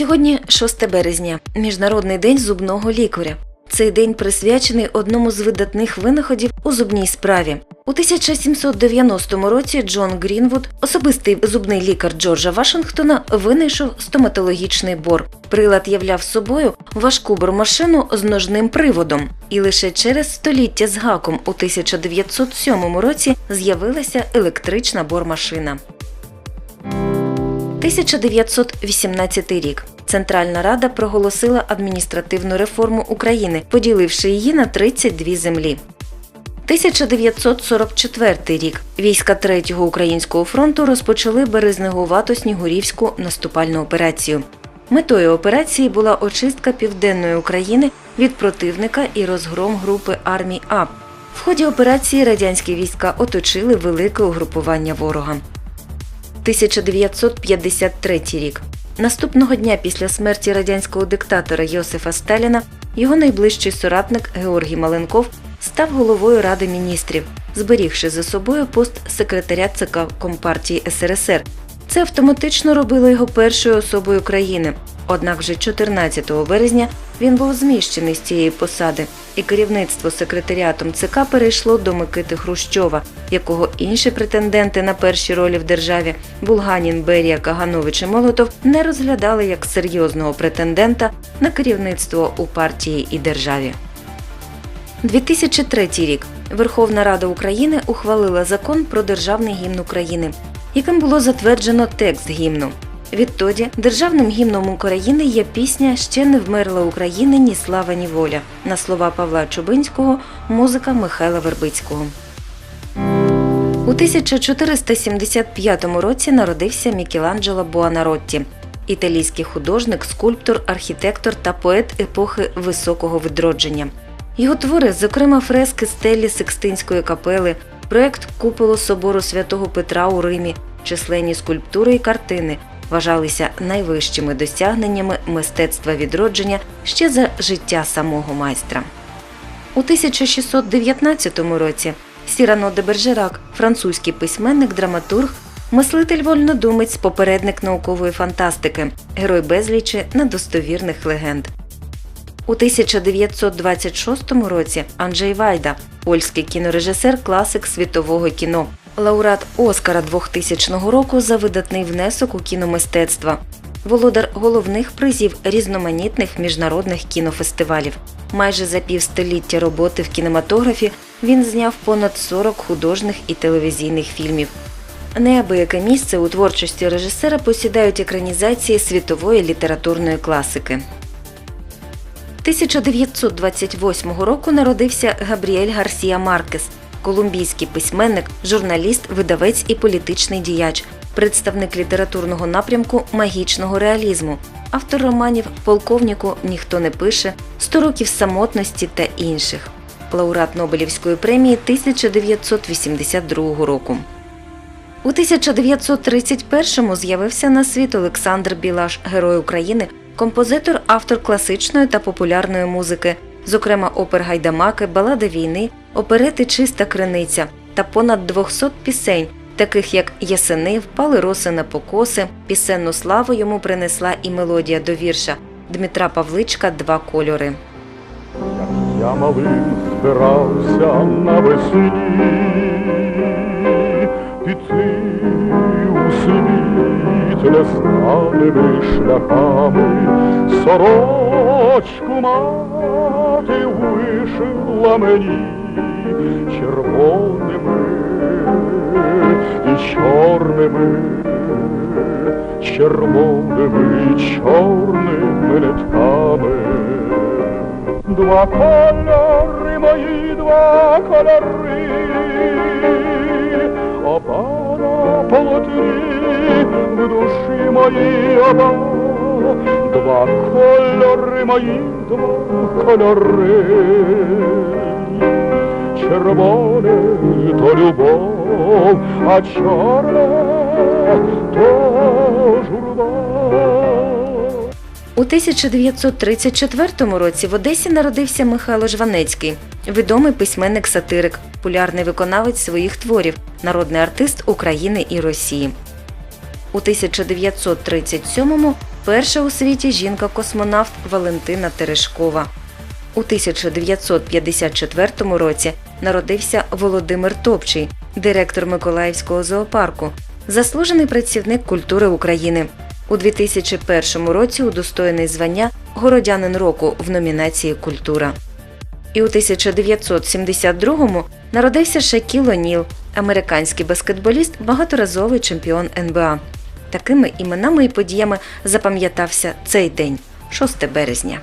Сьогодні 6 березня, Міжнародний день зубного лікаря. Цей день присвячений одному з видатних винаходів у зубній справі. У 1790 році Джон Грінвуд, особистий зубний лікар Джорджа Вашингтона, винайшов стоматологічний бор. Прилад являв собою важку бормашину з ножним приводом, і лише через століття з гаком у 1907 році з'явилася електрична бормашина. 1918 рік. Центральна Рада проголосила адміністративну реформу України, поділивши її на 32 землі. 1944 рік. Війська Третього українського фронту розпочали березнегувато-снігурівську наступальну операцію. Метою операції була очистка південної України від противника і розгром групи армій А. В ході операції радянські війська оточили велике угрупування ворога. 1953 рік. Наступного дня після смерті радянського диктатора Йосифа Сталіна його найближчий соратник Георгій Маленков став головою Ради міністрів, зберігши за собою пост секретаря ЦК Компартії СРСР. Це автоматично робило його першою особою країни. Однак вже 14 березня він був зміщений з цієї посади, і керівництво секретаріатом ЦК перейшло до Микити Хрущова, якого інші претенденти на перші ролі в державі Булганін, Берія, Каганович і Молотов не розглядали як серйозного претендента на керівництво у партії і державі. 2003 рік Верховна Рада України ухвалила закон про державний гімн України, яким було затверджено текст гімну. Відтоді державним гімном України є пісня Ще не вмерла України ні слава, ні воля на слова Павла Чубинського, музика Михайла Вербицького. У 1475 році народився Мікеланджело Буонаротті, італійський художник, скульптор, архітектор та поет епохи високого відродження. Його твори, зокрема фрески стелі Секстинської капели, проект куполу собору святого Петра у Римі, численні скульптури і картини вважалися найвищими досягненнями мистецтва відродження ще за життя самого майстра. У 1619 році Сірано де Бержерак, французький письменник, драматург, мислитель вольнодумець, попередник наукової фантастики, герой безлічі недостовірних легенд. У 1926 році Анджей Вайда, польський кінорежисер, класик світового кіно, лауреат Оскара 2000 року за видатний внесок у кіномистецтво, володар головних призів різноманітних міжнародних кінофестивалів. Майже за півстоліття роботи в кінематографі він зняв понад 40 художніх і телевізійних фільмів. Неабияке місце у творчості режисера посідають екранізації світової літературної класики. 1928 року народився Габріель Гарсія Маркес, колумбійський письменник, журналіст, видавець і політичний діяч, представник літературного напрямку магічного реалізму, автор романів Полковнику ніхто не пише, «100 років самотності та інших. Лауреат Нобелівської премії 1982 року. У 1931-му з'явився на світ Олександр Білаш, Герой України, композитор, автор класичної та популярної музики, зокрема опер Гайдамаки, Балада війни, оперети Чиста криниця та понад 200 пісень, таких як Ясени, Впали роси на покоси. Пісенну славу йому принесла і мелодія до вірша Дмитра Павличка Два кольори. Я малим збирався навесні піти світ незнаними шляхами, сорочку мати вишила мені червоними і чорними, червоними і чорними нитками. Два кольори мої, два кольори, полотні в душі моїй оба, два кольори мої, два кольори, червоне то любов, а чорне то журба. У 1934 році в Одесі народився Михайло Жванецький, відомий письменник-сатирик, популярний виконавець своїх творів, народний артист України і Росії. У 1937-му перша у світі жінка-космонавт Валентина Терешкова. У 1954 році народився Володимир Топчий, директор Миколаївського зоопарку, заслужений працівник культури України. У 2001 році удостоєний звання Городянин року в номінації Культура. І у 1972-му народився Шакіл О'Ніл, американський баскетболіст, багаторазовий чемпіон НБА. Такими іменами і подіями запам'ятався цей день, 6 березня.